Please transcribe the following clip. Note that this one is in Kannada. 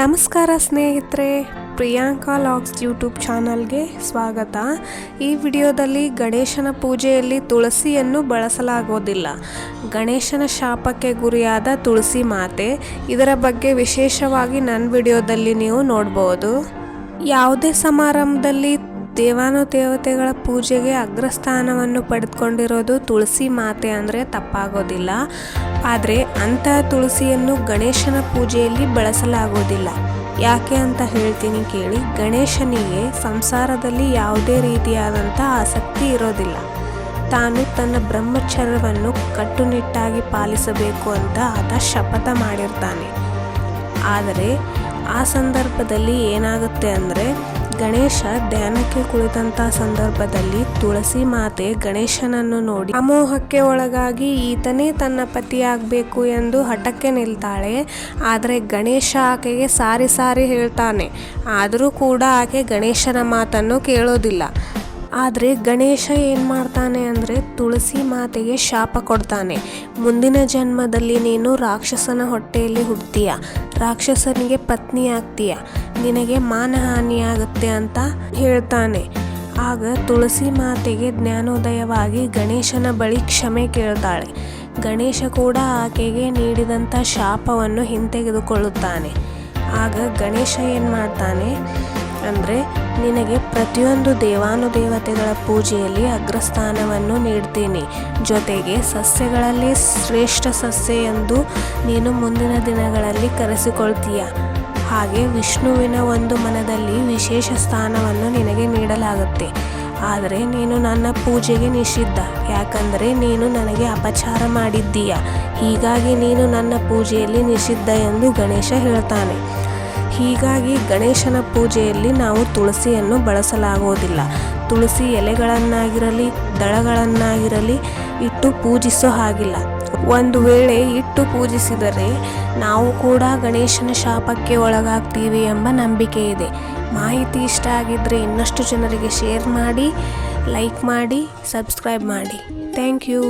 ನಮಸ್ಕಾರ ಸ್ನೇಹಿತರೆ, ಪ್ರಿಯಾಂಕಾ ಲಾಗ್ಸ್ ಯೂಟ್ಯೂಬ್ ಚಾನಲ್ಗೆ ಸ್ವಾಗತ. ಈ ವಿಡಿಯೋದಲ್ಲಿ ಗಣೇಶನ ಪೂಜೆಯಲ್ಲಿ ತುಳಸಿಯನ್ನು ಬಳಸಲಾಗೋದಿಲ್ಲ. ಗಣೇಶನ ಶಾಪಕ್ಕೆ ಗುರಿಯಾದ ತುಳಸಿ ಮಾತೆ. ಇದರ ಬಗ್ಗೆ ವಿಶೇಷವಾಗಿ ನನ್ನ ವಿಡಿಯೋದಲ್ಲಿ ನೀವು ನೋಡ್ಬೋದು. ಯಾವುದೇ ಸಮಾರಂಭದಲ್ಲಿ ದೇವಾನುದೇವತೆಗಳ ಪೂಜೆಗೆ ಅಗ್ರಸ್ಥಾನವನ್ನು ಪಡೆದುಕೊಂಡಿರೋದು ತುಳಸಿ ಮಾತೆ ಅಂದರೆ ತಪ್ಪಾಗೋದಿಲ್ಲ. ಆದರೆ ಅಂಥ ತುಳಸಿಯನ್ನು ಗಣೇಶನ ಪೂಜೆಯಲ್ಲಿ ಬಳಸಲಾಗೋದಿಲ್ಲ. ಯಾಕೆ ಅಂತ ಹೇಳ್ತೀನಿ ಕೇಳಿ, ಗಣೇಶನಿಗೆ ಸಂಸಾರದಲ್ಲಿ ಯಾವುದೇ ರೀತಿಯಾದಂಥ ಆಸಕ್ತಿ ಇರೋದಿಲ್ಲ. ತಾನು ತನ್ನ ಬ್ರಹ್ಮಚರ್ಯವನ್ನು ಕಟ್ಟುನಿಟ್ಟಾಗಿ ಪಾಲಿಸಬೇಕು ಅಂತ ಆತ ಶಪಥ ಮಾಡಿರ್ತಾನೆ. ಆದರೆ ಆ ಸಂದರ್ಭದಲ್ಲಿ ಏನಾಗುತ್ತೆ ಅಂದರೆ ಗಣೇಶ ಧ್ಯಾನಕ್ಕೆ ಕುಳಿತಂತ ಸಂದರ್ಭದಲ್ಲಿ ತುಳಸಿ ಮಾತೆ ಗಣೇಶನನ್ನು ನೋಡಿ, ಅಮೋಹಕ್ಕೆ ಒಳಗಾಗಿ ಈತನೇ ತನ್ನ ಪತಿಯಾಗಬೇಕು ಎಂದು ಹಠಕ್ಕೆ ನಿಲ್ತಾಳೆ. ಆದರೆ ಗಣೇಶ ಆಕೆಗೆ ಸಾರಿ ಸಾರಿ ಹೇಳ್ತಾನೆ. ಆದರೂ ಕೂಡ ಆಕೆ ಗಣೇಶನ ಮಾತನ್ನು ಕೇಳೋದಿಲ್ಲ. ಆದರೆ ಗಣೇಶ ಏನು ಮಾಡ್ತಾನೆ ಅಂದರೆ ತುಳಸಿ ಮಾತೆಗೆ ಶಾಪ ಕೊಡ್ತಾನೆ. ಮುಂದಿನ ಜನ್ಮದಲ್ಲಿ ನೀನು ರಾಕ್ಷಸನ ಹೊಟ್ಟೆಯಲ್ಲಿ ಹುಡ್ತೀಯ ರಾಕ್ಷಸನಿಗೆ ಪತ್ನಿ ಆಗ್ತೀಯ ನಿನಗೆ ಮಾನಹಾನಿಯಾಗುತ್ತೆ ಅಂತ ಹೇಳ್ತಾನೆ. ಆಗ ತುಳಸಿ ಮಾತೆಗೆ ಜ್ಞಾನೋದಯವಾಗಿ ಗಣೇಶನ ಬಳಿ ಕ್ಷಮೆ ಕೇಳ್ತಾಳೆ. ಗಣೇಶ ಕೂಡ ಆಕೆಗೆ ನೀಡಿದಂಥ ಶಾಪವನ್ನು ಹಿಂತೆಗೆದುಕೊಳ್ಳುತ್ತಾನೆ. ಆಗ ಗಣೇಶ ಏನು ಮಾಡ್ತಾನೆ ಅಂದರೆ, ನಿನಗೆ ಪ್ರತಿಯೊಂದು ದೇವಾನುದೇವತೆಗಳ ಪೂಜೆಯಲ್ಲಿ ಅಗ್ರಸ್ಥಾನವನ್ನು ನೀಡ್ತೀನಿ. ಜೊತೆಗೆ ಸಸ್ಯಗಳಲ್ಲಿ ಶ್ರೇಷ್ಠ ಸಸ್ಯ ಎಂದು ನೀನು ಮುಂದಿನ ದಿನಗಳಲ್ಲಿ ಕರೆಸಿಕೊಳ್ತೀಯ. ಹಾಗೆ ವಿಷ್ಣುವಿನ ಒಂದು ಮನದಲ್ಲಿ ವಿಶೇಷ ಸ್ಥಾನವನ್ನು ನಿನಗೆ ನೀಡಲಾಗುತ್ತೆ. ಆದರೆ ನೀನು ನನ್ನ ಪೂಜೆಗೆ ನಿಷಿದ್ಧ. ಯಾಕಂದರೆ ನೀನು ನನಗೆ ಅಪಚಾರ ಮಾಡಿದ್ದೀಯ. ಹೀಗಾಗಿ ನೀನು ನನ್ನ ಪೂಜೆಯಲ್ಲಿ ನಿಷಿದ್ಧ ಎಂದು ಗಣೇಶ ಹೇಳ್ತಾನೆ. ಹೀಗಾಗಿ ಗಣೇಶನ ಪೂಜೆಯಲ್ಲಿ ನಾವು ತುಳಸಿಯನ್ನು ಬಳಸಲಾಗುವುದಿಲ್ಲ. ತುಳಸಿ ಎಲೆಗಳನ್ನಾಗಿರಲಿ, ದಳಗಳನ್ನಾಗಿರಲಿ ಇಟ್ಟು ಪೂಜಿಸೋ ಹಾಗಿಲ್ಲ. ಒಂದು ವೇಳೆ ಇಟ್ಟು ಪೂಜಿಸಿದರೆ ನಾವು ಕೂಡ ಗಣೇಶನ ಶಾಪಕ್ಕೆ ಒಳಗಾಗ್ತೀವಿ ಎಂಬ ನಂಬಿಕೆ ಇದೆ. ಮಾಹಿತಿ ಇಷ್ಟ ಆಗಿದ್ದರೆ ಇನ್ನಷ್ಟು ಜನರಿಗೆ ಶೇರ್ ಮಾಡಿ, ಲೈಕ್ ಮಾಡಿ, ಸಬ್ಸ್ಕ್ರೈಬ್ ಮಾಡಿ. Thank you.